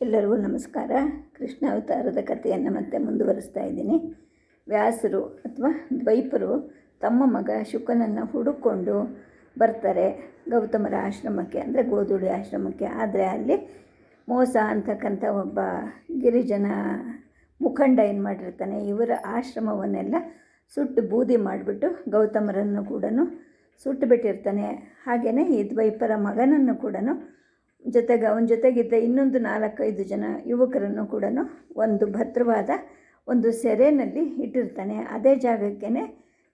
ಎಲ್ಲರಿಗೂ ನಮಸ್ಕಾರ. ಕೃಷ್ಣ ಅವತಾರದ ಕಥೆಯನ್ನು ಮತ್ತೆ ಮುಂದುವರಿಸ್ತಾ ಇದ್ದೀನಿ. ವ್ಯಾಸರು ಅಥವಾ ದ್ವೈಪರು ತಮ್ಮ ಮಗ ಶುಕನನ್ನು ಹುಡುಕೊಂಡು ಬರ್ತಾರೆ ಗೌತಮರ ಆಶ್ರಮಕ್ಕೆ, ಅಂದರೆ ಗೋಧುಡಿ ಆಶ್ರಮಕ್ಕೆ. ಆದರೆ ಅಲ್ಲಿ ಮೋಸ ಅಂತಕ್ಕಂಥ ಒಬ್ಬ ಗಿರಿಜನ ಮುಖಂಡ ಏನು ಮಾಡಿರ್ತಾನೆ, ಇವರ ಆಶ್ರಮವನ್ನೆಲ್ಲ ಸುಟ್ಟು ಬೂದಿ ಮಾಡಿಬಿಟ್ಟು ಗೌತಮರನ್ನು ಕೂಡ ಸುಟ್ಟುಬಿಟ್ಟಿರ್ತಾನೆ ಹಾಗೆಯೇ ಈ ದ್ವೈಪರ ಮಗನನ್ನು ಕೂಡ ಜೊತೆಗೆ, ಅವನ ಜೊತೆಗಿದ್ದ ಇನ್ನೊಂದು ನಾಲ್ಕೈದು ಜನ ಯುವಕರನ್ನು ಕೂಡ ಒಂದು ಭದ್ರವಾದ ಒಂದು ಸೆರೆಯಲ್ಲಿ ಇಟ್ಟಿರ್ತಾನೆ. ಅದೇ ಜಾಗಕ್ಕೇ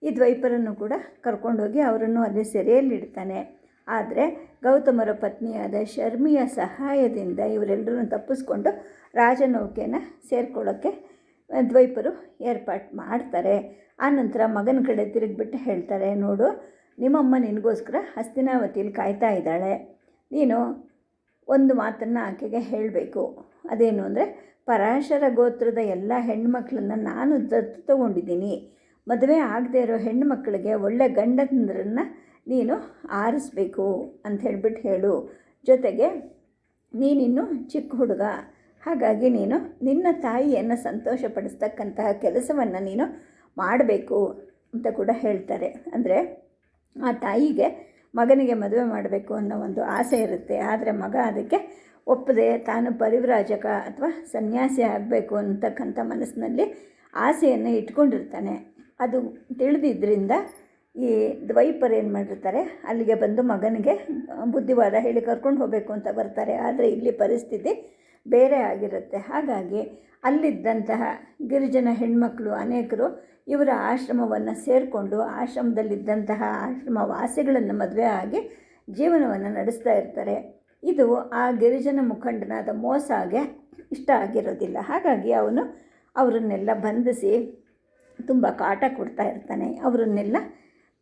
ಈ ದ್ವೈಪರನ್ನು ಕೂಡ ಕರ್ಕೊಂಡೋಗಿ ಅವರನ್ನು ಅಲ್ಲಿ ಸೆರೆಯಲ್ಲಿಡ್ತಾನೆ ಆದರೆ ಗೌತಮರ ಪತ್ನಿಯಾದ ಶರ್ಮಿಯ ಸಹಾಯದಿಂದ ಇವರೆಲ್ಲರನ್ನು ತಪ್ಪಿಸ್ಕೊಂಡು ರಾಜನೌಕೆನ ಸೇರ್ಕೊಳ್ಳೋಕ್ಕೆ ದ್ವೈಪರು ಏರ್ಪಾಟ್ ಮಾಡ್ತಾರೆ. ಆನಂತರ ಮಗನ ಕಡೆ ತಿರುಗಿಬಿಟ್ಟು ಹೇಳ್ತಾರೆ, ನೋಡು, ನಿಮ್ಮಮ್ಮ ನಿನಗೋಸ್ಕರ ಹಸ್ತಿನಾವತಿಯಲ್ಲಿ ಕಾಯ್ತಾ ಇದ್ದಾಳೆ. ನೀನು ಒಂದು ಮಾತನ್ನು ಆಕೆಗೆ ಹೇಳಬೇಕು. ಅದೇನು ಅಂದರೆ, ಪರಾಶರ ಗೋತ್ರದ ಎಲ್ಲ ಹೆಣ್ಮಕ್ಳನ್ನ ನಾನು ದತ್ತು ತಗೊಂಡಿದ್ದೀನಿ. ಮದುವೆ ಆಗದೆ ಇರೋ ಹೆಣ್ಮಕ್ಳಿಗೆ ಒಳ್ಳೆ ಗಂಡಂದ್ರನ್ನು ನೀನು ಆರಿಸ್ಬೇಕು ಅಂತ ಹೇಳ್ಬಿಟ್ಟು ಹೇಳು. ಜೊತೆಗೆ, ನೀನಿನ್ನು ಚಿಕ್ಕ ಹುಡುಗ. ಹಾಗಾಗಿ ನೀನು ನಿನ್ನ ತಾಯಿಯನ್ನು ಸಂತೋಷಪಡಿಸ್ತಕ್ಕಂತಹ ಕೆಲಸವನ್ನು ನೀನು ಮಾಡಬೇಕು ಅಂತ ಕೂಡ ಹೇಳ್ತಾರೆ. ಅಂದರೆ, ಆ ತಾಯಿಗೆ ಮಗನಿಗೆ ಮದುವೆ ಮಾಡಬೇಕು ಅನ್ನೋ ಒಂದು ಆಸೆ ಇರುತ್ತೆ. ಆದರೆ ಮಗ ಅದಕ್ಕೆ ಒಪ್ಪದೆ ತಾನು ಪರಿವ್ರಾಜಕ ಅಥವಾ ಸನ್ಯಾಸಿ ಆಗಬೇಕು ಅಂತಕ್ಕಂಥ ಮನಸ್ಸಿನಲ್ಲಿ ಆಸೆಯನ್ನು ಇಟ್ಕೊಂಡಿರ್ತಾನೆ. ಅದು ತಿಳಿದಿದ್ದರಿಂದ ಈ ದ್ವೈಪರು ಏನು ಮಾಡಿರ್ತಾರೆ, ಅಲ್ಲಿಗೆ ಬಂದು ಮಗನಿಗೆ ಬುದ್ಧಿವಾದ ಹೇಳಿ ಕರ್ಕೊಂಡು ಹೋಗಬೇಕು ಅಂತ ಬರ್ತಾರೆ. ಆದರೆ ಇಲ್ಲಿ ಪರಿಸ್ಥಿತಿ ಬೇರೆ ಆಗಿರುತ್ತೆ. ಹಾಗಾಗಿ ಅಲ್ಲಿದ್ದಂತಹ ಗಿರಿಜನ ಹೆಣ್ಮಕ್ಳು ಅನೇಕರು ಇವರ ಆಶ್ರಮವನ್ನು ಸೇರಿಕೊಂಡು ಆಶ್ರಮದಲ್ಲಿದ್ದಂತಹ ಆಶ್ರಮ ವಾಸಿಗಳನ್ನು ಮದುವೆ ಆಗಿ ಜೀವನವನ್ನು ನಡೆಸ್ತಾ ಇರ್ತಾರೆ. ಇದು ಆ ಗಿರಿಜನ ಮುಖಂಡನಾದ ಮೋಸಾಗೆ ಇಷ್ಟ ಆಗಿರೋದಿಲ್ಲ. ಹಾಗಾಗಿ ಅವನು ಅವರನ್ನೆಲ್ಲ ಬಂಧಿಸಿ ತುಂಬ ಕಾಟ ಕೊಡ್ತಾ ಇರ್ತಾನೆ. ಅವರನ್ನೆಲ್ಲ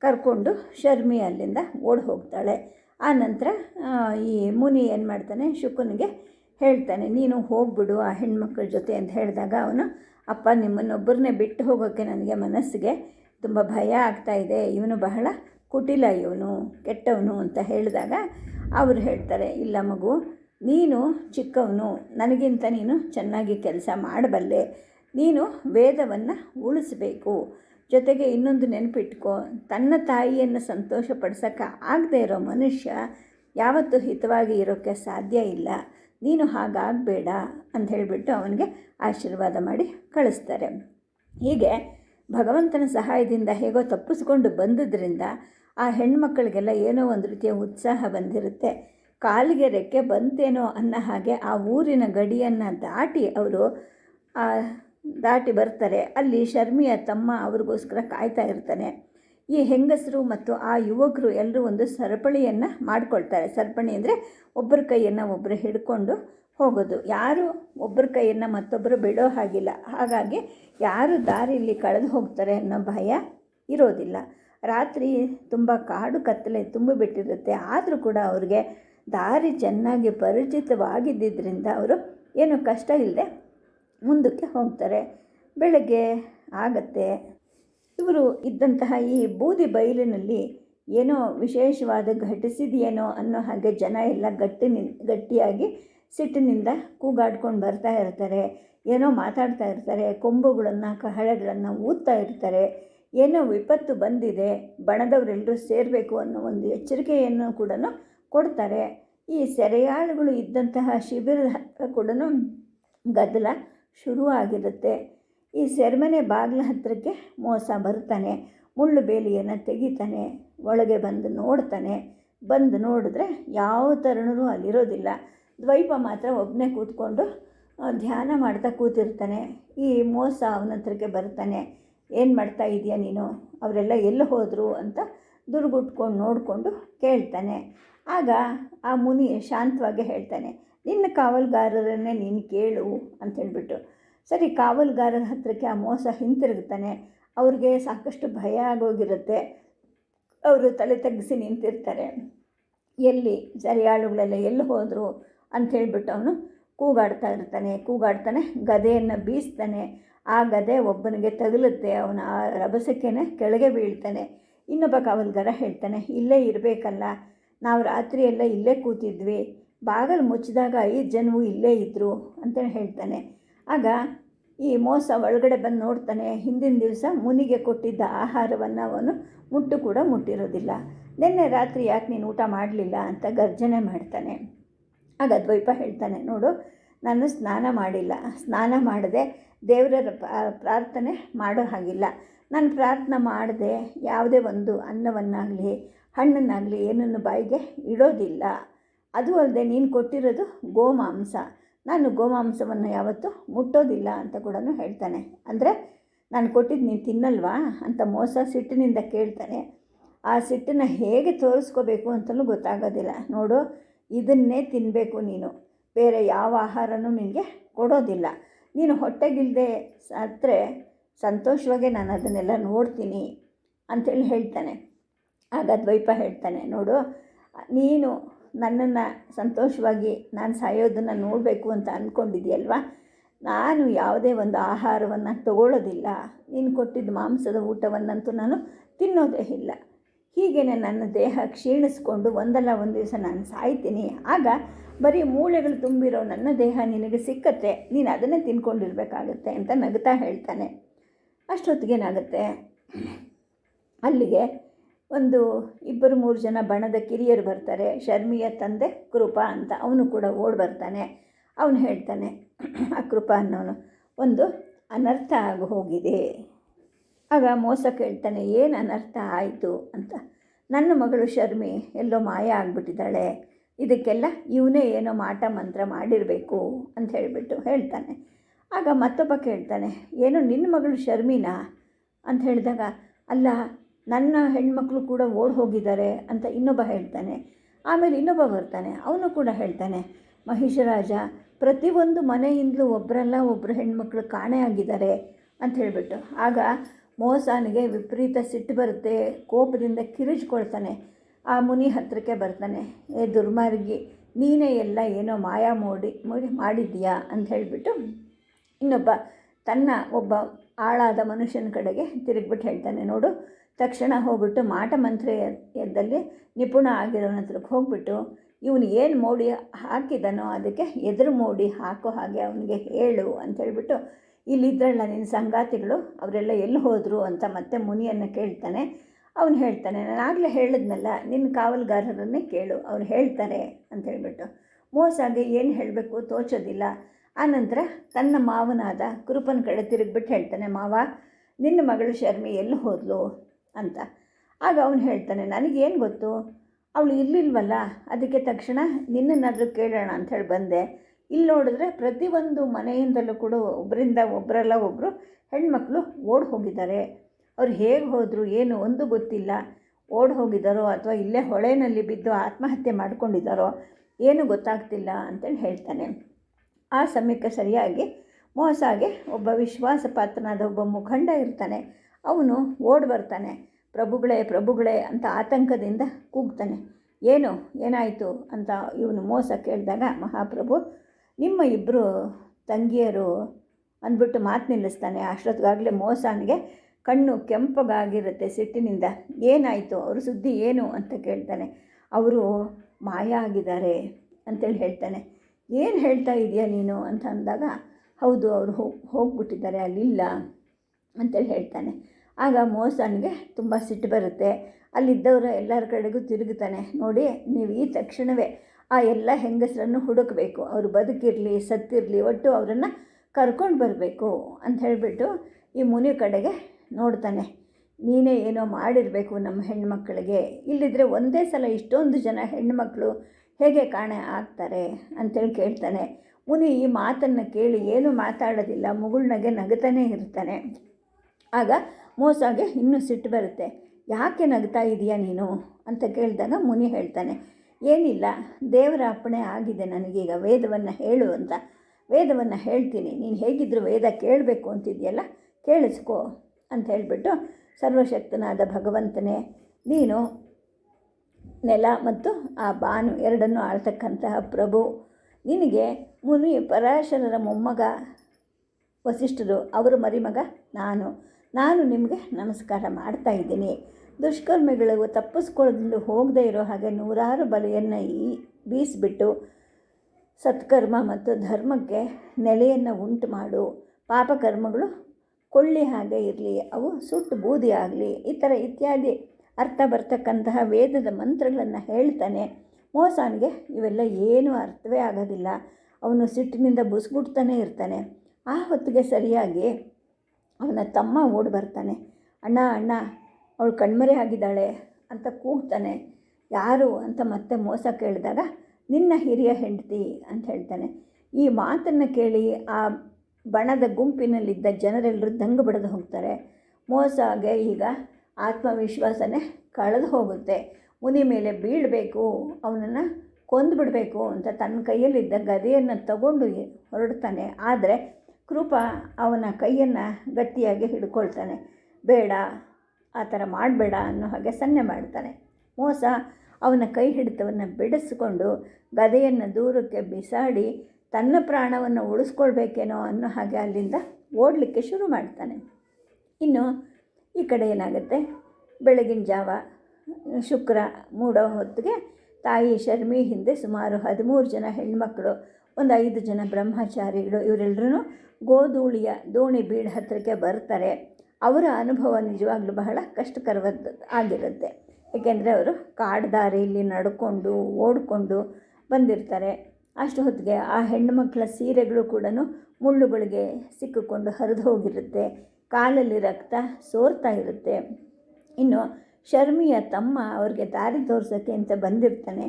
ಕರ್ಕೊಂಡು ಶರ್ಮಿ ಅಲ್ಲಿಂದ ಓಡಿ ಹೋಗ್ತಾಳೆ. ಆ ನಂತರ ಈ ಮುನಿ ಏನು ಮಾಡ್ತಾನೆ? ಶುಕನಿಗೆ ಹೇಳ್ತಾನೆ, ನೀನು ಹೋಗ್ಬಿಡು ಆ ಹೆಣ್ಮಕ್ಳ ಜೊತೆ ಅಂತ ಹೇಳಿದಾಗ ಅವನು ಅಪ್ಪ ನಿಮ್ಮನ್ನೊಬ್ಬರನ್ನೇ ಬಿಟ್ಟು ಹೋಗೋಕ್ಕೆ ನನಗೆ ಮನಸ್ಸಿಗೆ ತುಂಬ ಭಯ ಆಗ್ತಾ ಇದೆ. ಇವನು ಬಹಳ ಕುಟಿಲ ಇವನು, ಕೆಟ್ಟವನು ಅಂತ ಹೇಳಿದಾಗ ಅವರು ಹೇಳ್ತಾರೆ, ಇಲ್ಲ ಮಗು, ನೀನು ಚಿಕ್ಕವನು, ನನಗಿಂತ ನೀನು ಚೆನ್ನಾಗಿ ಕೆಲಸ ಮಾಡಬಲ್ಲೆ, ನೀನು ವೇದವನ್ನು ಉಳಿಸ್ಬೇಕು, ಜೊತೆಗೆ ಇನ್ನೊಂದು ನೆನಪಿಟ್ಕೋ, ತನ್ನ ತಾಯಿಯನ್ನು ಸಂತೋಷಪಡಿಸೋಕೆ ಆಗದೆ ಇರೋ ಮನುಷ್ಯ ಯಾವತ್ತೂ ಹಿತವಾಗಿ ಇರೋಕ್ಕೆ ಸಾಧ್ಯ ಇಲ್ಲ. ನೀನು ಹಾಗಾಗಬೇಡ ಅಂತ ಹೇಳಿಬಿಟ್ಟು ಅವನಿಗೆ ಆಶೀರ್ವಾದ ಮಾಡಿ ಕಳಿಸ್ತಾರೆ. ಹೀಗೆ ಭಗವಂತನ ಸಹಾಯದಿಂದ ಹೇಗೋ ತಪ್ಪಿಸ್ಕೊಂಡು ಬಂದಿದ್ದರಿಂದ ಆ ಹೆಣ್ಮಕ್ಕಳಿಗೆಲ್ಲ ಏನೋ ಒಂದು ರೀತಿಯ ಉತ್ಸಾಹ ಬಂದಿರುತ್ತೆ. ಕಾಲಿಗೆ ರೆಕ್ಕೆ ಬಂತೇನೋ ಅನ್ನೋ ಹಾಗೆ ಆ ಊರಿನ ಗಡಿಯನ್ನು ದಾಟಿ ಅವರು ದಾಟಿ ಬರ್ತಾರೆ. ಅಲ್ಲಿ ಶರ್ಮಿಯ ತಮ್ಮ ಅವ್ರಿಗೋಸ್ಕರ ಕಾಯ್ತಾ ಇರ್ತಾನೆ. ಈ ಹೆಂಗಸರು ಮತ್ತು ಆ ಯುವಕರು ಎಲ್ಲರೂ ಒಂದು ಸರಪಳಿಯನ್ನು ಮಾಡ್ಕೊಳ್ತಾರೆ. ಸರಪಣಿ ಅಂದರೆ ಒಬ್ಬರ ಕೈಯನ್ನು ಒಬ್ಬರು ಹಿಡ್ಕೊಂಡು ಹೋಗೋದು. ಯಾರು ಒಬ್ಬರ ಕೈಯನ್ನು ಮತ್ತೊಬ್ಬರು ಬಿಡೋ ಹಾಗಿಲ್ಲ. ಹಾಗಾಗಿ ಯಾರು ದಾರಿಯಲ್ಲಿ ಕಳೆದು ಹೋಗ್ತಾರೆ ಅನ್ನೋ ಭಯ ಇರೋದಿಲ್ಲ. ರಾತ್ರಿ ತುಂಬ ಕಾಡು ಕತ್ತಲೆ ತುಂಬಿಬಿಟ್ಟಿರುತ್ತೆ ಆದರೂ ಕೂಡ ಅವ್ರಿಗೆ ದಾರಿ ಚೆನ್ನಾಗಿ ಪರಿಚಿತವಾಗಿದ್ದರಿಂದ ಅವರು ಏನು ಕಷ್ಟ ಇಲ್ಲದೆ ಮುಂದಕ್ಕೆ ಹೋಗ್ತಾರೆ. ಬೆಳಗ್ಗೆ ಆಗತ್ತೆ. ಇವರು ಇದ್ದಂತಹ ಈ ಬೂದಿ ಬಯಲಿನಲ್ಲಿ ಏನೋ ವಿಶೇಷವಾದ ಘಟಿಸಿದೆಯೇನೋ ಅನ್ನೋ ಹಾಗೆ ಜನ ಎಲ್ಲ ಗಟ್ಟಿ ಗಟ್ಟಿಯಾಗಿ ಸಿಟ್ಟಿನಿಂದ ಕೂಗಾಡ್ಕೊಂಡು ಬರ್ತಾ ಇರ್ತಾರೆ. ಏನೋ ಮಾತಾಡ್ತಾ ಇರ್ತಾರೆ. ಕೊಂಬುಗಳನ್ನು, ಕಹಳೆಗಳನ್ನು ಊದ್ತಾ ಇರ್ತಾರೆ. ಏನೋ ವಿಪತ್ತು ಬಂದಿದೆ. ಬಣದವರೆಲ್ಲರೂ ಸೇರಬೇಕು ಅನ್ನೋ ಒಂದು ಎಚ್ಚರಿಕೆಯನ್ನು ಕೂಡ ಕೊಡ್ತಾರೆ. ಈ ಸೆರೆಯಾಳುಗಳು ಇದ್ದಂತಹ ಶಿಬಿರದ ಕೂಡ ಗದ್ದಲ ಶುರುವಾಗಿರುತ್ತೆ. ಈ ಸೆರೆಮನೆ ಬಾಗಿಲ ಹತ್ತಿರಕ್ಕೆ ಮೋಸ ಬರ್ತಾನೆ ಮುಳ್ಳು ಬೇಲಿಯನ್ನು ತೆಗಿತಾನೆ, ಒಳಗೆ ಬಂದು ನೋಡ್ತಾನೆ. ಬಂದು ನೋಡಿದ್ರೆ ಯಾವ ಥರನೂ ಅಲ್ಲಿರೋದಿಲ್ಲ. ದ್ವೈಪ ಮಾತ್ರ ಒಬ್ಬನೇ ಕೂತ್ಕೊಂಡು ಧ್ಯಾನ ಮಾಡ್ತಾ ಕೂತಿರ್ತಾನೆ. ಈ ಮೋಸ ಅವನ ಹತ್ರಕ್ಕೆ ಬರ್ತಾನೆ. ಏನು ಮಾಡ್ತಾ ಇದೆಯಾ ನೀನು? ಅವರೆಲ್ಲ ಎಲ್ಲಿ ಹೋದರು? ಅಂತ ದುರ್ಗುಟ್ಕೊಂಡು ನೋಡಿಕೊಂಡು ಕೇಳ್ತಾನೆ. ಆಗ ಆ ಮುನಿ ಶಾಂತವಾಗಿ ಹೇಳ್ತಾನೆ, ನಿನ್ನ ಕಾವಲುಗಾರರನ್ನೇ ನೀನು ಕೇಳು ಅಂತ ಹೇಳ್ಬಿಟ್ಟು. ಸರಿ ಕಾವಲುಗಾರರ ಹತ್ರಕ್ಕೆ ಆ ಮೋಸ ಹಿಂತಿರುಗ್ತಾನೆ. ಅವ್ರಿಗೆ ಸಾಕಷ್ಟು ಭಯ ಆಗೋಗಿರುತ್ತೆ. ಅವರು ತಲೆ ತಗ್ಗಿಸಿ ನಿಂತಿರ್ತಾರೆ. ಎಲ್ಲಿ ಸರಿಯಾಳುಗಳೆಲ್ಲ ಎಲ್ಲಿ ಹೋದರು ಅಂತ ಹೇಳ್ಬಿಟ್ಟು ಅವನು ಕೂಗಾಡ್ತಾ ಇರ್ತಾನೆ. ಕೂಗಾಡ್ತಾನೆ, ಗದೆಯನ್ನು ಬೀಸ್ತಾನೆ. ಆ ಗದೆ ಒಬ್ಬನಿಗೆ ತಗುಲುತ್ತೆ. ಅವನ ಆ ರಭಸಕ್ಕೇನೆ ಕೆಳಗೆ ಬೀಳ್ತಾನೆ. ಇನ್ನೊಬ್ಬ ಕಾವಲುಗಾರ ಹೇಳ್ತಾನೆ, ಇಲ್ಲೇ ಇರಬೇಕಲ್ಲ. ನಾವು ರಾತ್ರಿಯೆಲ್ಲ ಇಲ್ಲೇ ಕೂತಿದ್ವಿ. ಬಾಗಲು ಮುಚ್ಚಿದಾಗ ಐದು ಜನವು ಇಲ್ಲೇ ಇದ್ದರು ಅಂತೇಳಿ ಹೇಳ್ತಾನೆ. ಆಗ ಈ ಮೋಸ ಒಳಗಡೆ ಬಂದು ನೋಡ್ತಾನೆ. ಹಿಂದಿನ ದಿವಸ ಮುನಿಗೆ ಕೊಟ್ಟಿದ್ದ ಆಹಾರವನ್ನು ಅವನು ಮುಟ್ಟು ಕೂಡ ಮುಟ್ಟಿರೋದಿಲ್ಲ. ನಿನ್ನೆ ರಾತ್ರಿ ಯಾಕೆ ನೀನು ಊಟ ಮಾಡಲಿಲ್ಲ ಅಂತ ಗರ್ಜನೆ ಮಾಡ್ತಾನೆ. ಆಗ ದ್ವೈಪ ಹೇಳ್ತಾನೆ, ನೋಡು, ನಾನು ಸ್ನಾನ ಮಾಡಿಲ್ಲ. ಸ್ನಾನ ಮಾಡದೆ ದೇವರ ಪ್ರಾರ್ಥನೆ ಮಾಡೋ ಹಾಗಿಲ್ಲ. ನಾನು ಪ್ರಾರ್ಥನೆ ಮಾಡದೆ ಯಾವುದೇ ಒಂದು ಅನ್ನವನ್ನಾಗಲಿ, ಹಣ್ಣನ್ನಾಗಲಿ ಏನನ್ನು ಬಾಯಿಗೆ ಇಡೋದಿಲ್ಲ. ಅದು ಅಲ್ಲದೆ ನೀನು ಕೊಟ್ಟಿರೋದು ಗೋಮಾಂಸ. ನಾನು ಗೋಮಾಂಸವನ್ನು ಯಾವತ್ತೂ ಮುಟ್ಟೋದಿಲ್ಲ ಅಂತ ಕೂಡ ಹೇಳ್ತಾನೆ. ಅಂದರೆ ನಾನು ಕೊಟ್ಟಿದ್ದು ನೀನು ತಿನ್ನಲ್ವಾ ಅಂತ ಮೋಸ ಸಿಟ್ಟಿನಿಂದ ಕೇಳ್ತಾನೆ. ಆ ಸಿಟ್ಟನ್ನು ಹೇಗೆ ತೋರಿಸ್ಕೋಬೇಕು ಅಂತಲೂ ಗೊತ್ತಾಗೋದಿಲ್ಲ. ನೋಡು, ಇದನ್ನೇ ತಿನ್ನಬೇಕು ನೀನು. ಬೇರೆ ಯಾವ ಆಹಾರನೂ ನಿನಗೆ ಕೊಡೋದಿಲ್ಲ. ನೀನು ಹೊಟ್ಟೆಗಿಲ್ಲದೆ ಸತ್ತರೆ ಸಂತೋಷವಾಗೆ ನಾನು ಅದನ್ನೆಲ್ಲ ನೋಡ್ತೀನಿ ಅಂಥೇಳಿ ಹೇಳ್ತಾನೆ. ಆಗ ದ್ವೈಪ ಹೇಳ್ತಾನೆ, ನೋಡು, ನೀನು ನನ್ನನ್ನು ಸಂತೋಷವಾಗಿ ನಾನು ಸಾಯೋದನ್ನು ನೋಡಬೇಕು ಅಂತ ಅಂದ್ಕೊಂಡಿದ್ಯಲ್ವ ನಾನು ಯಾವುದೇ ಒಂದು ಆಹಾರವನ್ನು ತಗೊಳ್ಳೋದಿಲ್ಲ ನೀನು ಕೊಟ್ಟಿದ್ದ ಮಾಂಸದ ಊಟವನ್ನಂತೂ ನಾನು ತಿನ್ನೋದೇ ಇಲ್ಲ. ಹೀಗೇ ನನ್ನ ದೇಹ ಕ್ಷೀಣಿಸ್ಕೊಂಡು ಒಂದಲ್ಲ ಒಂದು ದಿವಸ ನಾನು ಸಾಯ್ತೀನಿ. ಆಗ ಬರೀ ಮೂಳೆಗಳು ತುಂಬಿರೋ ನನ್ನ ದೇಹ ನಿನಗೆ ಸಿಕ್ಕತ್ತೆ. ನೀನು ಅದನ್ನೇ ತಿನ್ಕೊಂಡಿರ್ಬೇಕಾಗತ್ತೆ ಅಂತ ನಗುತ್ತಾ ಹೇಳ್ತಾನೆ. ಅಷ್ಟೊತ್ತಿಗೇನಾಗುತ್ತೆ? ಅಲ್ಲಿಗೆ ಒಂದು ಇಬ್ಬರು ಮೂರು ಜನ ಬಣದ ಕಿರಿಯರು ಬರ್ತಾರೆ. ಶರ್ಮಿಯ ತಂದೆ ಕೃಪಾ ಅಂತ ಅವನು ಕೂಡ ಓಡಿ ಬರ್ತಾನೆ. ಅವನು ಹೇಳ್ತಾನೆ ಆ ಕೃಪಾ ಅನ್ನೋನು ಒಂದು ಅನರ್ಥ ಆಗಿ ಹೋಗಿದೆ. ಆಗ ಮೋಸ ಕೇಳ್ತಾನೆ, ಏನು ಅನರ್ಥ ಆಯಿತು? ಅಂತ. ನನ್ನ ಮಗಳು ಶರ್ಮಿ ಎಲ್ಲೋ ಮಾಯ ಆಗಿಬಿಟ್ಟಿದ್ದಾಳೆ. ಇದಕ್ಕೆಲ್ಲ ಇವನೇ ಏನೋ ಮಾಟ ಮಂತ್ರ ಮಾಡಿರಬೇಕು ಅಂತ ಹೇಳಿಬಿಟ್ಟು ಹೇಳ್ತಾನೆ. ಆಗ ಮತ್ತೊಬ್ಬ ಕೇಳ್ತಾನೆ, ಏನು ನಿನ್ನ ಮಗಳು ಶರ್ಮಿನಾ? ಅಂತ ಹೇಳಿದಾಗ, ಅಲ್ಲ ನನ್ನ ಹೆಣ್ಮಕ್ಳು ಕೂಡ ಓಡಿ ಹೋಗಿದ್ದಾರೆ ಅಂತ ಇನ್ನೊಬ್ಬ ಹೇಳ್ತಾನೆ. ಆಮೇಲೆ ಇನ್ನೊಬ್ಬ ಬರ್ತಾನೆ. ಅವನು ಕೂಡ ಹೇಳ್ತಾನೆ, ಮಹಿಷರಾಜ, ಪ್ರತಿಯೊಂದು ಮನೆಯಿಂದಲೂ ಒಬ್ಬರಲ್ಲ ಒಬ್ಬರು ಹೆಣ್ಮಕ್ಳು ಕಾಣೆ ಆಗಿದ್ದಾರೆ ಅಂತ ಹೇಳಿಬಿಟ್ಟು. ಆಗ ಮೋಸಾನಿಗೆ ವಿಪರೀತ ಸಿಟ್ಟು ಬರುತ್ತೆ, ಕೋಪದಿಂದ ಕಿರಿಚ್ಕೊಳ್ತಾನೆ ಆ ಮುನಿ ಹತ್ತಿರಕ್ಕೆ ಬರ್ತಾನೆ, ಏ ದುರ್ಮಾರ್ಗಿ, ನೀನೇ ಎಲ್ಲ ಏನೋ ಮಾಯಾ ಮೋಡಿ, ಮಾಡಿ ಮಾಡಿದ್ಯಾ ಅಂತ ಹೇಳಿಬಿಟ್ಟು ಇನ್ನೊಬ್ಬ ತನ್ನ ಒಬ್ಬ ಆಳಾದ ಮನುಷ್ಯನ ಕಡೆಗೆ ತಿರುಗಿಬಿಟ್ಟು ಹೇಳ್ತಾನೆ, ನೋಡು, ತಕ್ಷಣ ಹೋಗ್ಬಿಟ್ಟು ಮಾಟ ಮಂತ್ರೆಯದಲ್ಲಿ ನಿಪುಣ ಆಗಿರೋನ ಹತ್ರಕ್ಕೆ ಹೋಗ್ಬಿಟ್ಟು ಇವನು ಏನು ಮೋಡಿ ಹಾಕಿದನೋ ಅದಕ್ಕೆ ಎದುರು ಮೋಡಿ ಹಾಕೋ ಹಾಗೆ ಅವನಿಗೆ ಹೇಳು ಅಂತ ಹೇಳಿಬಿಟ್ಟು ಇಲ್ಲಿದ್ರಲ್ಲ ನಿನ್ನ ಸಂಗಾತಿಗಳು, ಅವರೆಲ್ಲ ಎಲ್ಲಿ ಹೋದರು ಅಂತ ಮತ್ತೆ ಮುನಿಯನ್ನು ಕೇಳ್ತಾನೆ. ಅವನು ಹೇಳ್ತಾನೆ, ನಾನು ಆಗಲೇ ಹೇಳಿದ್ನಲ್ಲ ನಿನ್ನ ಕಾವಲುಗಾರರನ್ನೇ ಕೇಳು ಅವ್ರು ಹೇಳ್ತಾರೆ ಅಂತ ಹೇಳಿಬಿಟ್ಟು. ಮೋಸಾಗಿ ಏನು ಹೇಳಬೇಕು ತೋಚೋದಿಲ್ಲ. ಆನಂತರ ತನ್ನ ಮಾವನಾದ ಕುರುಪನ ಕಡೆ ತಿರುಗಿಬಿಟ್ಟು ಹೇಳ್ತಾನೆ, ಮಾವ, ನಿನ್ನ ಮಗಳು ಶರ್ಮಿ ಎಲ್ಲಿ ಹೋದ್ಲು? ಅಂತ. ಆಗ ಅವನು ಹೇಳ್ತಾನೆ, ನನಗೇನು ಗೊತ್ತು? ಅವಳು ಇಲ್ಲಿಲ್ವಲ್ಲ ಅದಕ್ಕೆ ತಕ್ಷಣ ನಿನ್ನನ್ನಾದರೂ ಕೇಳೋಣ ಅಂಥೇಳಿ ಬಂದೆ. ಇಲ್ಲಿ ನೋಡಿದ್ರೆ ಪ್ರತಿಯೊಂದು ಮನೆಯಿಂದಲೂ ಕೂಡ ಒಬ್ಬರಿಂದ ಒಬ್ಬರಲ್ಲ ಒಬ್ಬರು ಹೆಣ್ಮಕ್ಳು ಓಡಿ ಹೋಗಿದ್ದಾರೆ. ಅವ್ರು ಹೇಗೆ ಹೋದರು, ಏನು ಒಂದು ಗೊತ್ತಿಲ್ಲ. ಓಡಿ ಹೋಗಿದ್ದಾರೋ ಅಥವಾ ಇಲ್ಲೇ ಹೊಳೆಯಲ್ಲಿ ಬಿದ್ದು ಆತ್ಮಹತ್ಯೆ ಮಾಡ್ಕೊಂಡಿದ್ದಾರೋ, ಏನು ಗೊತ್ತಾಗ್ತಿಲ್ಲ ಅಂತೇಳಿ ಹೇಳ್ತಾನೆ. ಆ ಸಮಯಕ್ಕೆ ಸರಿಯಾಗಿ ಮೋಸಾಗೆ ಒಬ್ಬ ವಿಶ್ವಾಸಪಾತ್ರನಾದ ಒಬ್ಬ ಮುಖಂಡ ಇರ್ತಾನೆ. ಅವನು ಓಡಿ ಬರ್ತಾನೆ. ಪ್ರಭುಗಳೇ ಪ್ರಭುಗಳೇ ಅಂತ ಆತಂಕದಿಂದ ಕೂಗ್ತಾನೆ. ಏನು? ಏನಾಯಿತು? ಅಂತ ಇವನು ಮೋಸ ಕೇಳಿದಾಗ, ಮಹಾಪ್ರಭು, ನಿಮ್ಮ ಇಬ್ಬರು ತಂಗಿಯರು ಅಂದ್ಬಿಟ್ಟು ಮಾತು ನಿಲ್ಲಿಸ್ತಾನೆ. ಅಷ್ಟೊತ್ತಿಗಾಗಲೇ ಮೋಸನಿಗೆ ಕಣ್ಣು ಕೆಂಪಗಾಗಿರುತ್ತೆ ಸಿಟ್ಟಿನಿಂದ. ಏನಾಯಿತು? ಅವ್ರ ಸುದ್ದಿ ಏನು? ಅಂತ ಕೇಳ್ತಾನೆ. ಅವರು ಮಾಯ ಆಗಿದ್ದಾರೆ ಅಂತೇಳಿ ಹೇಳ್ತಾನೆ. ಏನು ಹೇಳ್ತಾ ಇದೆಯಾ ನೀನು ಅಂತ ಅಂದಾಗ, ಹೌದು, ಅವರು ಹೋಗಿ ಹೋಗ್ಬಿಟ್ಟಿದ್ದಾರೆ, ಅಲ್ಲಿಲ್ಲ ಅಂತೇಳಿ ಹೇಳ್ತಾನೆ. ಆಗ ಮೋಸನಿಗೆ ತುಂಬ ಸಿಟ್ಟು ಬರುತ್ತೆ. ಅಲ್ಲಿದ್ದವರು ಎಲ್ಲರ ಕಡೆಗೂ ತಿರುಗುತ್ತಾನೆ ನೋಡಿ, ನೀವು ಈ ತಕ್ಷಣವೇ ಆ ಎಲ್ಲ ಹೆಂಗಸರನ್ನು ಹುಡುಕಬೇಕು. ಅವರು ಬದುಕಿರಲಿ, ಸತ್ತಿರಲಿ, ಒಟ್ಟು ಅವರನ್ನು ಕರ್ಕೊಂಡು ಬರಬೇಕು ಅಂತ ಹೇಳಿಬಿಟ್ಟು ಈ ಮುನಿ ಕಡೆಗೆ ನೋಡ್ತಾನೆ. ನೀನೇ ಏನೋ ಮಾಡಿರಬೇಕು ನಮ್ಮ ಹೆಣ್ಮಕ್ಕಳಿಗೆ ಇಲ್ಲಿದ್ದರೆ ಒಂದೇ ಸಲ ಇಷ್ಟೊಂದು ಜನ ಹೆಣ್ಮಕ್ಳು ಹೇಗೆ ಕಾಣೆ ಆಗ್ತಾರೆ ಅಂತೇಳಿ ಕೇಳ್ತಾನೆ. ಮುನಿ ಈ ಮಾತನ್ನು ಕೇಳಿ ಏನು ಮಾತಾಡೋದಿಲ್ಲ, ಮುಗುಳ್ನಗೆ ನಗುತ್ತಾನೇ ಇರ್ತಾನೆ. ಆಗ ಮೋಸಾಗೆ ಇನ್ನೂ ಸಿಟ್ಟು ಬರುತ್ತೆ. ಯಾಕೆ ನಗ್ತಾ ಇದೆಯಾ ನೀನು? ಅಂತ ಕೇಳಿದಾಗ ಮುನಿ ಹೇಳ್ತಾನೆ, ಏನಿಲ್ಲ, ದೇವರ ಅಪ್ಪಣೆ ಆಗಿದೆ ನನಗೀಗ, ವೇದವನ್ನು ಹೇಳು ಅಂತ. ವೇದವನ್ನು ಹೇಳ್ತೀನಿ, ನೀನು ಹೇಗಿದ್ದರೂ ವೇದ ಕೇಳಬೇಕು ಅಂತಿದೆಯಲ್ಲ, ಕೇಳಿಸ್ಕೋ ಅಂತ ಹೇಳಿಬಿಟ್ಟು ಸರ್ವಶಕ್ತನಾದ ಭಗವಂತನೇ, ನೀನು ನೆಲ ಮತ್ತು ಆ ಬಾನು ಎರಡನ್ನು ಆಳ್ತಕ್ಕಂತಹ ಪ್ರಭು. ನಿನಗೆ ಮುನಿ ಪರಾಶರರ ಮೊಮ್ಮಗ ವಸಿಷ್ಠರು, ಅವರ ಮರಿಮಗ ನಾನು. ನಾನು ನಿಮಗೆ ನಮಸ್ಕಾರ ಮಾಡ್ತಾ ಇದ್ದೀನಿ. ದುಷ್ಕರ್ಮಿಗಳು ತಪ್ಪಿಸ್ಕೊಳ್ಳೋದಿಂದ ಹೋಗದೇ ಇರೋ ಹಾಗೆ ನೂರಾರು ಬಲೆಯನ್ನು ಈ ಬೀಸಿಬಿಟ್ಟು ಸತ್ಕರ್ಮ ಮತ್ತು ಧರ್ಮಕ್ಕೆ ನೆಲೆಯನ್ನು ಉಂಟು ಮಾಡು. ಪಾಪಕರ್ಮಗಳು ಕೊಳ್ಳಿ ಹಾಗೆ ಇರಲಿ, ಅವು ಸುಟ್ಟು ಬೂದಿ ಆಗಲಿ, ಈ ಥರ ಇತ್ಯಾದಿ ಅರ್ಥ ಬರ್ತಕ್ಕಂತಹ ವೇದದ ಮಂತ್ರಗಳನ್ನು ಹೇಳ್ತಾನೆ. ಮೋಸಾನಿಗೆ ಇವೆಲ್ಲ ಏನೂ ಅರ್ಥವೇ ಆಗೋದಿಲ್ಲ. ಅವನು ಸಿಟ್ಟಿನಿಂದ ಬುಸ್ಗುಡ್ತಾನೆ ಇರ್ತಾನೆ. ಆ ಹೊತ್ತಿಗೆ ಸರಿಯಾಗಿ ಅವನ ತಮ್ಮ ಓಡಿ ಬರ್ತಾನೆ. ಅಣ್ಣ ಅಣ್ಣ, ಅವಳು ಕಣ್ಮರೆ ಆಗಿದ್ದಾಳೆ ಅಂತ ಕೂಗ್ತಾನೆ. ಯಾರು? ಅಂತ ಮತ್ತೆ ಮೋಸ ಕೇಳಿದಾಗ, ನಿನ್ನ ಹಿರಿಯ ಹೆಂಡತಿ ಅಂತ ಹೇಳ್ತಾನೆ. ಈ ಮಾತನ್ನು ಕೇಳಿ ಆ ಬಣದ ಗುಂಪಿನಲ್ಲಿದ್ದ ಜನರೆಲ್ಲರೂ ದಂಗು ಬಡಿದು ಹೋಗ್ತಾರೆ. ಮೋಸಾಗೆ ಈಗ ಆತ್ಮವಿಶ್ವಾಸನೇ ಕಳೆದು ಹೋಗುತ್ತೆ. ಮುನಿ ಮೇಲೆ ಬೀಳಬೇಕು, ಅವನನ್ನು ಕೊಂದುಬಿಡಬೇಕು ಅಂತ ತನ್ನ ಕೈಯಲ್ಲಿದ್ದ ಗದೆಯನ್ನು ತಗೊಂಡು ಹೊರಡ್ತಾನೆ. ಆದರೆ ಕೃಪ ಅವನ ಕೈಯನ್ನು ಗಟ್ಟಿಯಾಗಿ ಹಿಡ್ಕೊಳ್ತಾನೆ. ಬೇಡ, ಆ ಥರ ಮಾಡಬೇಡ ಅನ್ನೋ ಹಾಗೆ ಸನ್ನೆ ಮಾಡ್ತಾನೆ. ಮೋಸ ಅವನ ಕೈ ಹಿಡಿತವನ್ನು ಬಿಡಿಸಿಕೊಂಡು ಗದೆಯನ್ನು ದೂರಕ್ಕೆ ಬಿಸಾಡಿ ತನ್ನ ಪ್ರಾಣವನ್ನು ಉಳಿಸ್ಕೊಳ್ಬೇಕೇನೋ ಅನ್ನೋ ಹಾಗೆ ಅಲ್ಲಿಂದ ಓಡಲಿಕ್ಕೆ ಶುರು ಮಾಡ್ತಾನೆ. ಇನ್ನು ಈ ಕಡೆ ಏನಾಗುತ್ತೆ? ಬೆಳಗಿನ ಜಾವ, ಶುಕ್ರ ಮೂಡೋ ಹೊತ್ತಿಗೆ ತಾಯಿ ಶರ್ಮಿ ಹಿಂದೆ ಸುಮಾರು ಹದಿಮೂರು ಜನ ಹೆಣ್ಮಕ್ಳು, ಒಂದು ಐದು ಜನ ಬ್ರಹ್ಮಚಾರಿಗಳು ಇವರೆಲ್ಲರೂ ಗೋಧೂಳಿಯ ದೋಣಿ ಬೀಡ್ ಹತ್ತಿರಕ್ಕೆ ಬರ್ತಾರೆ. ಅವರ ಅನುಭವ ನಿಜವಾಗ್ಲೂ ಬಹಳ ಕಷ್ಟಕರವಾದ ಆಗಿರುತ್ತೆ. ಏಕೆಂದರೆ ಅವರು ಕಾಡು ದಾರಿಯಲ್ಲಿ ನಡ್ಕೊಂಡು, ಓಡಿಕೊಂಡು ಬಂದಿರ್ತಾರೆ. ಅಷ್ಟು ಹೊತ್ತಿಗೆ ಆ ಹೆಣ್ಣುಮಕ್ಕಳ ಸೀರೆಗಳು ಕೂಡ ಮುಳ್ಳುಗಳಿಗೆ ಸಿಕ್ಕಿಕೊಂಡು ಹರಿದು ಹೋಗಿರುತ್ತೆ. ಕಾಲಲ್ಲಿ ರಕ್ತ ಸೋರ್ತಾ ಇರುತ್ತೆ. ಇನ್ನು ಶರ್ಮಿಯ ತಮ್ಮ ಅವ್ರಿಗೆ ದಾರಿ ತೋರ್ಸೋಕ್ಕೆ ಅಂತ ಬಂದಿರ್ತಾನೆ.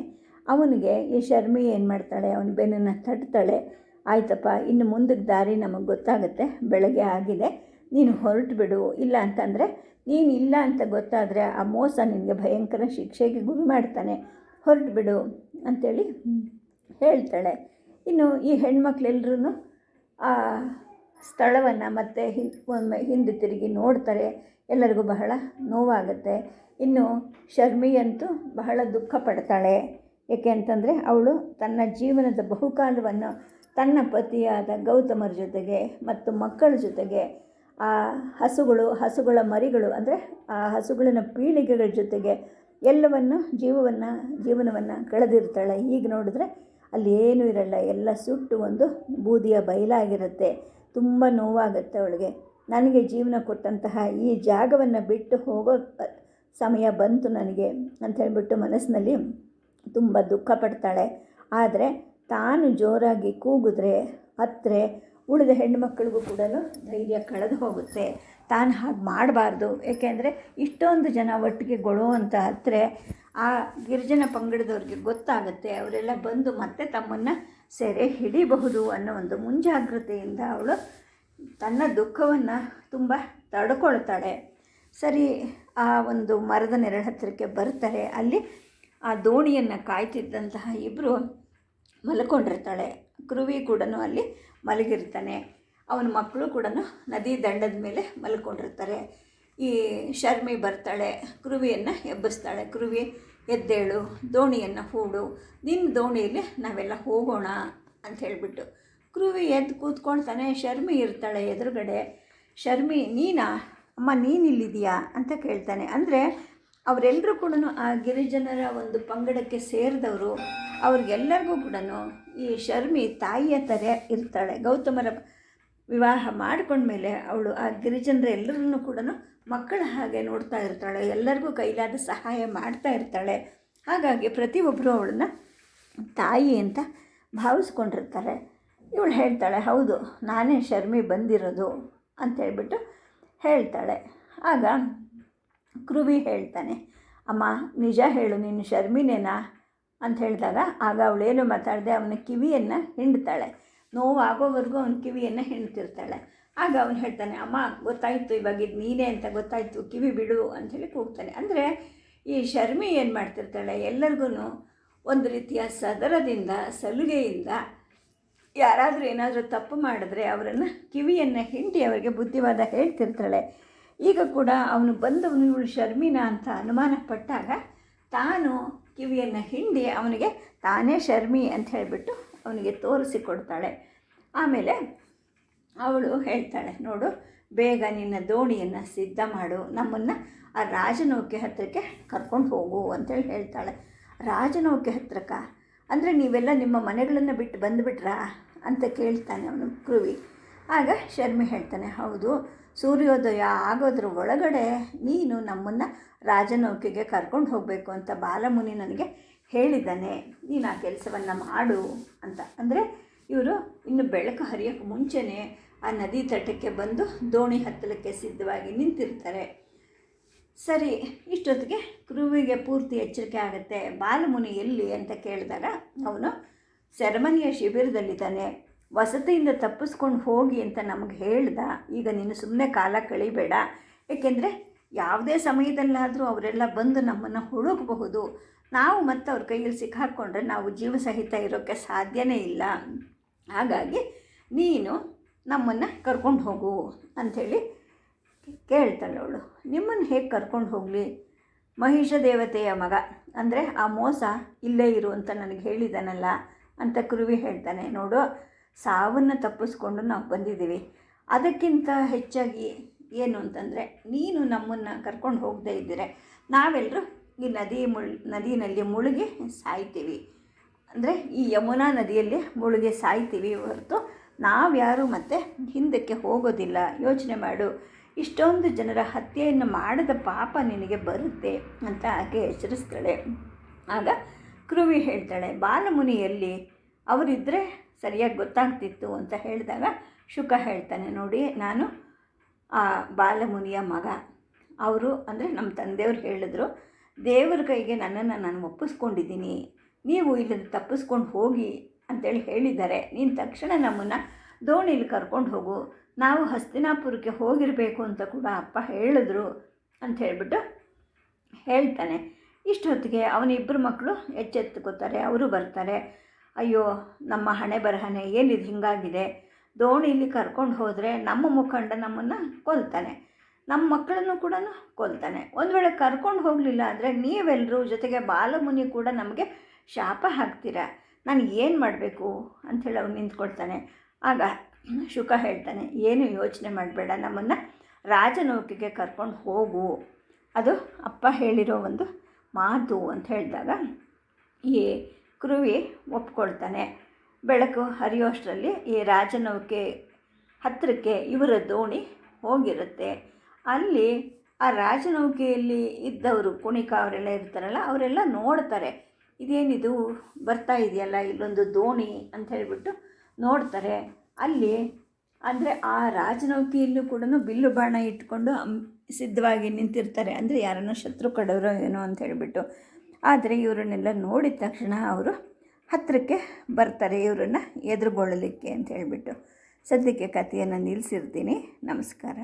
ಅವನಿಗೆ ಈ ಶರ್ಮಿ ಏನು ಮಾಡ್ತಾಳೆ? ಅವನ ಬೆನ್ನನ್ನು ತಟ್ತಾಳೆ. ಆಯ್ತಪ್ಪ, ಇನ್ನು ಮುಂದಕ್ಕೆ ದಾರಿ ನಮಗೆ ಗೊತ್ತಾಗುತ್ತೆ. ಬೆಳಗ್ಗೆ ಆಗಿದೆ. ನೀನು ಹೊರಟು ಬಿಡು. ಇಲ್ಲ ಅಂತಂದರೆ, ನೀನು ಇಲ್ಲ ಅಂತ ಗೊತ್ತಾದರೆ ಆ ಮೋಸ ನಿನಗೆ ಭಯಂಕರ ಶಿಕ್ಷೆಗೆ ಗುರಿ ಮಾಡ್ತಾನೆ. ಹೊರಟು ಬಿಡು ಅಂಥೇಳಿ ಹೇಳ್ತಾಳೆ. ಇನ್ನು ಈ ಹೆಣ್ಮಕ್ಳೆಲ್ಲರೂ ಸ್ಥಳವನ್ನು ಮತ್ತೆ ಹಿಂದೆ ಒಮ್ಮೆ ಹಿಂದೆ ತಿರುಗಿ ನೋಡ್ತಾರೆ, ಎಲ್ಲರಿಗೂ ಬಹಳ ನೋವಾಗುತ್ತೆ. ಇನ್ನು ಶರ್ಮಿ ಅಂತೂ ಬಹಳ ದುಃಖ ಪಡ್ತಾಳೆ. ಏಕೆ ಅಂತಂದರೆ ಅವಳು ತನ್ನ ಜೀವನದ ಬಹುಕಾಲವನ್ನು ತನ್ನ ಪತಿಯಾದ ಗೌತಮರ ಜೊತೆಗೆ ಮತ್ತು ಮಕ್ಕಳ ಜೊತೆಗೆ, ಆ ಹಸುಗಳು, ಹಸುಗಳ ಮರಿಗಳು ಅಂದರೆ ಆ ಹಸುಗಳಿನ ಪೀಳಿಗೆಗಳ ಜೊತೆಗೆ ಎಲ್ಲವನ್ನು ಜೀವವನ್ನು, ಜೀವನವನ್ನು ಕಳೆದಿರ್ತಾಳೆ. ಈಗ ನೋಡಿದ್ರೆ ಅಲ್ಲಿ ಏನೂ ಇರಲ್ಲ. ಎಲ್ಲ ಸುಟ್ಟು ಒಂದು ಬೂದಿಯ ಬಯಲಾಗಿರುತ್ತೆ. ತುಂಬ ನೋವಾಗುತ್ತೆ ಅವಳಿಗೆ. ನನಗೆ ಜೀವನ ಕೊಟ್ಟಂತಹ ಈ ಜಾಗವನ್ನು ಬಿಟ್ಟು ಹೋಗೋ ಸಮಯ ಬಂತು ನನಗೆ ಅಂತ ಹೇಳಿಬಿಟ್ಟು ಮನಸ್ಸಿನಲ್ಲಿ ತುಂಬ ದುಃಖ ಪಡ್ತಾಳೆ. ಆದರೆ ತಾನು ಜೋರಾಗಿ ಕೂಗಿದ್ರೆ ಹತ್ತರೆ ಉಳಿದ ಹೆಣ್ಣುಮಕ್ಕಳಿಗೂ ಕೂಡ ಧೈರ್ಯ ಕಳೆದು ಹೋಗುತ್ತೆ. ತಾನು ಹಾಗೆ ಮಾಡಬಾರ್ದು. ಏಕೆಂದರೆ ಇಷ್ಟೊಂದು ಜನ ಒಟ್ಟಿಗೆ ಗೊಳೋ ಅಂತ ಹತ್ತಿರ ಆ ಗಿರಿಜನ ಪಂಗಡದವ್ರಿಗೆ ಗೊತ್ತಾಗುತ್ತೆ. ಅವರೆಲ್ಲ ಬಂದು ಮತ್ತೆ ತಮ್ಮನ್ನು ಸೆರೆ ಹಿಡಿಬಹುದು ಅನ್ನೋ ಒಂದು ಮುಂಜಾಗ್ರತೆಯಿಂದ ಅವಳು ತನ್ನ ದುಃಖವನ್ನು ತುಂಬ ತಡ್ಕೊಳ್ತಾಳೆ. ಸರಿ, ಆ ಒಂದು ಮರದ ನೆರಳ ಹತ್ತಿರಕ್ಕೆ ಬರ್ತಾರೆ. ಅಲ್ಲಿ ಆ ದೋಣಿಯನ್ನು ಕಾಯ್ತಿದ್ದಂತಹ ಇಬ್ಬರು ಮಲ್ಕೊಂಡಿರ್ತಾಳೆ. ಕೃವಿ ಕೂಡ ಅಲ್ಲಿ ಮಲಗಿರ್ತಾನೆ. ಅವನ ಮಕ್ಕಳು ಕೂಡ ನದಿ ದಂಡದ ಮೇಲೆ ಮಲ್ಕೊಂಡಿರ್ತಾರೆ. ಈ ಶರ್ಮಿ ಬರ್ತಾಳೆ ಕೃವಿಯನ್ನು ಎಬ್ಬಿಸ್ತಾಳೆ. ಕೃವಿ ಎದ್ದೇಳು, ದೋಣಿಯನ್ನು ಹೂಡು, ನಿನ್ನ ದೋಣಿಯಲ್ಲಿ ನಾವೆಲ್ಲ ಹೋಗೋಣ ಅಂತ ಹೇಳಿಬಿಟ್ಟು ಕೃವಿ ಎದ್ದು ಕೂತ್ಕೊಳ್ತಾನೆ, ಶರ್ಮಿ ಇರ್ತಾಳೆ ಎದುರುಗಡೆ. ಶರ್ಮಿ, ನೀನಾ? ಅಮ್ಮ ನೀನಿಲ್ಲಿದೆಯಾ ಅಂತ ಕೇಳ್ತಾನೆ. ಅಂದರೆ ಅವರೆಲ್ಲರೂ ಕೂಡ ಆ ಗಿರಿಜನರ ಒಂದು ಪಂಗಡಕ್ಕೆ ಸೇರಿದವರು, ಅವ್ರಿಗೆಲ್ಲರಿಗೂ ಕೂಡ ಈ ಶರ್ಮಿ ತಾಯಿಯ ಥರ ಇರ್ತಾಳೆ. ಗೌತಮರ ವಿವಾಹ ಮಾಡಿಕೊಂಡ್ಮೇಲೆ ಅವಳು ಆ ಗಿರಿಜನರ ಎಲ್ಲರನ್ನೂ ಕೂಡ ಮಕ್ಕಳ ಹಾಗೆ ನೋಡ್ತಾ ಇರ್ತಾಳೆ, ಎಲ್ಲರಿಗೂ ಕೈಲಾದ ಸಹಾಯ ಮಾಡ್ತಾ ಇರ್ತಾಳೆ. ಹಾಗಾಗಿ ಪ್ರತಿಯೊಬ್ಬರು ಅವಳನ್ನ ತಾಯಿ ಅಂತ ಭಾವಿಸ್ಕೊಂಡಿರ್ತಾರೆ. ಇವಳು ಹೇಳ್ತಾಳೆ, ಹೌದು, ನಾನೇ ಶರ್ಮಿ ಬಂದಿರೋದು ಅಂತ ಹೇಳ್ಬಿಟ್ಟು ಹೇಳ್ತಾಳೆ. ಆಗ ಕೃವಿ ಹೇಳ್ತಾನೆ, ಅಮ್ಮ, ನಿಜ ಹೇಳು, ನೀನು ಶರ್ಮಿನೇನಾ? ಅಂತ ಹೇಳಿದಾಗ, ಆಗ ಅವಳೇನು ಮಾತಾಡದೆ, ಅವನ ಕಿವಿಯನ್ನು ಹಿಂಡ್ತಾಳೆ. ನೋವಾಗೋವರೆಗೂ ಅವನ ಕಿವಿಯನ್ನು ಹಿಂಡ್ತಿರ್ತಾಳೆ. ಆಗ ಅವನು ಹೇಳ್ತಾನೆ, ಅಮ್ಮ, ಗೊತ್ತಾಯಿತು ಇವಾಗ ಇದು ನೀನೇ ಅಂತ ಗೊತ್ತಾಯಿತು, ಕಿವಿ ಬಿಡು ಅಂತ ಹೇಳಿ ಕೂಗ್ತಾನೆ. ಅಂದರೆ ಈ ಶರ್ಮಿ ಏನು ಮಾಡ್ತಿರ್ತಾಳೆ ಎಲ್ಲರಿಗೂ ಒಂದು ರೀತಿಯ ಸದರದಿಂದ, ಸಲುಗೆಯಿಂದ ಯಾರಾದರೂ ಏನಾದರೂ ತಪ್ಪು ಮಾಡಿದ್ರೆ ಅವರನ್ನು ಕಿವಿಯನ್ನು ಹಿಂಡಿ ಅವರಿಗೆ ಬುದ್ಧಿವಾದ ಹೇಳ್ತಿರ್ತಾಳೆ. ಈಗ ಕೂಡ ಅವನು ಬಂದವನು ಇವಳು ಶರ್ಮಿನ ಅಂತ ಅನುಮಾನ ಪಟ್ಟಾಗ ತಾನು ಕಿವಿಯನ್ನು ಹಿಂಡಿ ಅವನಿಗೆ ತಾನೇ ಶರ್ಮಿ ಅಂತ ಹೇಳಿಬಿಟ್ಟು ಅವನಿಗೆ ತೋರಿಸಿಕೊಡ್ತಾಳೆ ಆಮೇಲೆ ಅವಳು ಹೇಳ್ತಾಳೆ, ನೋಡು, ಬೇಗ ನಿನ್ನ ದೋಣಿಯನ್ನು ಸಿದ್ಧ ಮಾಡು. ನಮ್ಮನ್ನು ಆ ರಾಜನೌಕೆ ಹತ್ತಿರಕ್ಕೆ ಕರ್ಕೊಂಡು ಹೋಗು ಅಂತೇಳಿ ಹೇಳ್ತಾಳೆ. ರಾಜನೌಕೆ ಹತ್ತಿರಕ್ಕ ಅಂದರೆ ನೀವೆಲ್ಲ ನಿಮ್ಮ ಮನೆಗಳನ್ನು ಬಿಟ್ಟು ಬಂದುಬಿಟ್ರಾ ಅಂತ ಕೇಳ್ತಾನೆ ಅವನು ಕ್ರುವಿ ಆಗ ಶರ್ಮಿ ಹೇಳ್ತಾನೆ, ಹೌದು, ಸೂರ್ಯೋದಯ ಆಗೋದ್ರ ಒಳಗಡೆ ನೀನು ನಮ್ಮನ್ನು ರಾಜನೌಕೆಗೆ ಕರ್ಕೊಂಡು ಹೋಗಬೇಕು ಅಂತ ಬಾಲಮುನಿ ನನಗೆ ಹೇಳಿದ್ದಾನೆ. ನೀನು ಆ ಕೆಲಸವನ್ನು ಮಾಡು ಅಂತ. ಅಂದರೆ ಇವರು ಇನ್ನು ಬೆಳಕು ಹರಿಯೋಕ್ಕೆ ಮುಂಚೆನೇ ಆ ನದಿ ತಟಕ್ಕೆ ಬಂದು ದೋಣಿ ಹತ್ತಲಕ್ಕೆ ಸಿದ್ಧವಾಗಿ ನಿಂತಿರ್ತಾರೆ. ಸರಿ, ಇಷ್ಟೊತ್ತಿಗೆ ಕ್ರೂವಿಗೆ ಪೂರ್ತಿ ಎಚ್ಚರಿಕೆ ಆಗುತ್ತೆ. ಬಾಲಮುನಿ ಎಲ್ಲಿ ಅಂತ ಕೇಳಿದಾಗ ಅವನು, ಸೆರೆಮನಿಯ ಶಿಬಿರದಲ್ಲಿದ್ದಾನೆ ವಸತಿಯಿಂದ ತಪ್ಪಿಸ್ಕೊಂಡು ಹೋಗಿ ಅಂತ ನಮಗೆ ಹೇಳ್ದ. ಈಗ ನೀನು ಸುಮ್ಮನೆ ಕಾಲ ಕಳಿಬೇಡ. ಏಕೆಂದರೆ ಯಾವುದೇ ಸಮಯದಲ್ಲಾದರೂ ಅವರೆಲ್ಲ ಬಂದು ನಮ್ಮನ್ನು ಹುಡುಕಬಹುದು. ನಾವು ಮತ್ತೆ ಅವ್ರ ಕೈಯಲ್ಲಿ ಸಿಕ್ಕಾಕ್ಕೊಂಡ್ರೆ ನಾವು ಜೀವಸಹಿತ ಇರೋಕ್ಕೆ ಸಾಧ್ಯನೇ ಇಲ್ಲ. ಹಾಗಾಗಿ ನೀನು ನಮ್ಮನ್ನು ಕರ್ಕೊಂಡು ಹೋಗು ಅಂಥೇಳಿ ಕೇಳ್ತಾಳೆ ಅವಳು. ನಿಮ್ಮನ್ನು ಹೇಗೆ ಕರ್ಕೊಂಡು ಹೋಗಲಿ? ಮಹಿಷ ದೇವತೆಯ ಮಗ. ಅಂದರೆ ಆ ಮೋಸ ಇಲ್ಲೇ ಇರು ಅಂತ ನನಗೆ ಹೇಳಿದಾನಲ್ಲ ಅಂತ ಕುರುವಿ ಹೇಳ್ತಾನೆ. ನೋಡು, ಸಾವನ್ನು ತಪ್ಪಿಸ್ಕೊಂಡು ನಾವು ಬಂದಿದ್ದೀವಿ. ಅದಕ್ಕಿಂತ ಹೆಚ್ಚಾಗಿ ಏನು ಅಂತಂದರೆ, ನೀನು ನಮ್ಮನ್ನು ಕರ್ಕೊಂಡು ಹೋಗದೇ ಇದ್ದರೆ ನಾವೆಲ್ಲರೂ ಈ ನದಿ ಮುಳ್, ನದಿನಲ್ಲಿ ಮುಳುಗಿ ಸಾಯ್ತೀವಿ. ಅಂದರೆ ಈ ಯಮುನಾ ನದಿಯಲ್ಲಿ ಮುಳುಗಿ ಸಾಯ್ತೀವಿ ಹೊರತು ನಾವ್ಯಾರು ಮತ್ತೆ ಹಿಂದಕ್ಕೆ ಹೋಗೋದಿಲ್ಲ. ಯೋಚನೆ ಮಾಡು. ಇಷ್ಟೊಂದು ಜನರ ಹತ್ಯೆಯನ್ನು ಮಾಡದ ಪಾಪ ನಿನಗೆ ಬರುತ್ತೆ ಅಂತ ಆಕೆ ಎಚ್ಚರಿಸ್ತಾಳೆ. ಆಗ ಕೃವಿ ಹೇಳ್ತಾಳೆ, ಬಾಲಮುನಿಯಲ್ಲಿ ಅವರಿದ್ದರೆ ಸರಿಯಾಗಿ ಗೊತ್ತಾಗ್ತಿತ್ತು ಅಂತ ಹೇಳಿದಾಗ ಶುಕ ಹೇಳ್ತಾನೆ, ನೋಡಿ, ನಾನು ಆ ಬಾಲಮುನಿಯ ಮಗ. ಅವರು ಅಂದರೆ ನಮ್ಮ ತಂದೆಯವ್ರು ಹೇಳಿದ್ರು, ದೇವರ ಕೈಗೆ ನನ್ನನ್ನು ನಾನು ಒಪ್ಪಿಸ್ಕೊಂಡಿದ್ದೀನಿ. ನೀವು ಇಲ್ಲಿಂದ ತಪ್ಪಿಸ್ಕೊಂಡು ಹೋಗಿ ಅಂತೇಳಿ ಹೇಳಿದ್ದಾರೆ. ನೀನು ತಕ್ಷಣ ನಮ್ಮನ್ನು ದೋಣಿಲಿ ಕರ್ಕೊಂಡು ಹೋಗು. ನಾವು ಹಸ್ತಿನಾಪುರಕ್ಕೆ ಹೋಗಿರಬೇಕು ಅಂತ ಕೂಡ ಅಪ್ಪ ಹೇಳಿದ್ರು ಅಂತ ಹೇಳಿಬಿಟ್ಟು ಹೇಳ್ತಾನೆ. ಇಷ್ಟೊತ್ತಿಗೆ ಅವನಿಬ್ಬರು ಮಕ್ಕಳು ಎಚ್ಚೆತ್ತುಕೋತಾರೆ, ಅವರು ಬರ್ತಾರೆ. ಅಯ್ಯೋ, ನಮ್ಮ ಹಣೆ ಬರಹನೆ ಏನಿದು ಹಿಂಗಾಗಿದೆ? ದೋಣಿಲಿ ಕರ್ಕೊಂಡು ಹೋದರೆ ನಮ್ಮ ಮುಖಂಡ ನಮ್ಮನ್ನು ಕೊಲ್ತಾನೆ. ನಮ್ಮ ಮಕ್ಕಳನ್ನು ಕೂಡ ಕೊಲ್ತಾನೆ. ಒಂದು ವೇಳೆ ಕರ್ಕೊಂಡು ಹೋಗಲಿಲ್ಲ ಅಂದರೆ ನೀವೆಲ್ಲರೂ ಜೊತೆಗೆ ಬಾಲಮುನಿ ಕೂಡ ನಮಗೆ ಶಾಪ ಹಾಕ್ತೀರಾ? ನಾನು ಏನು ಮಾಡಬೇಕು? ಅಂಥೇಳಿ ಅವ್ನು ನಿಂತ್ಕೊಳ್ತಾನೆ. ಆಗ ಶುಕ ಹೇಳ್ತಾನೆ, ಏನು ಯೋಚನೆ ಮಾಡಬೇಡ, ನಮ್ಮನ್ನು ರಾಜನೌಕೆಗೆ ಕರ್ಕೊಂಡು ಹೋಗು. ಅದು ಅಪ್ಪ ಹೇಳಿರೋ ಒಂದು ಮಾತು ಅಂತ ಹೇಳಿದಾಗ, ಈ ಕ್ರುವಿ ಒಪ್ಕೊಳ್ತಾನೆ. ಬೆಳಕು ಹರಿಯೋಷ್ಟರಲ್ಲಿ ಈ ರಾಜನೌಕೆ ಹತ್ತಿರಕ್ಕೆ ಇವರ ದೋಣಿ ಹೋಗಿರುತ್ತೆ. ಅಲ್ಲಿ ಆ ರಾಜನೌಕೆಯಲ್ಲಿ ಇದ್ದವರು ಕುಣಿಕ ಅವರೆಲ್ಲ ಇರ್ತಾರಲ್ಲ, ಅವರೆಲ್ಲ ನೋಡ್ತಾರೆ. ಇದೇನಿದು ಬರ್ತಾ ಇದೆಯಲ್ಲ, ಇಲ್ಲೊಂದು ದೋಣಿ ಅಂತ ಹೇಳಿಬಿಟ್ಟು ನೋಡ್ತಾರೆ. ಅಲ್ಲಿ ಅಂದರೆ ಆ ರಾಜನೌಕೆಯಲ್ಲೂ ಕೂಡ ಬಿಲ್ಲು ಬಾಣ ಇಟ್ಕೊಂಡು ಸಿದ್ಧವಾಗಿ ನಿಂತಿರ್ತಾರೆ. ಅಂದರೆ ಯಾರನ್ನೋ ಶತ್ರು ಏನೋ ಅಂತ ಹೇಳಿಬಿಟ್ಟು. ಆದರೆ ಇವರನ್ನೆಲ್ಲ ನೋಡಿದ ತಕ್ಷಣ ಅವರು ಹತ್ತಿರಕ್ಕೆ ಬರ್ತಾರೆ, ಇವರನ್ನು ಎದುರುಗೊಳ್ಳಲಿಕ್ಕೆ ಅಂತ ಹೇಳಿಬಿಟ್ಟು. ಸದ್ಯಕ್ಕೆ ಕಥೆಯನ್ನು ನಿಲ್ಲಿಸಿರ್ತೀನಿ ನಮಸ್ಕಾರ.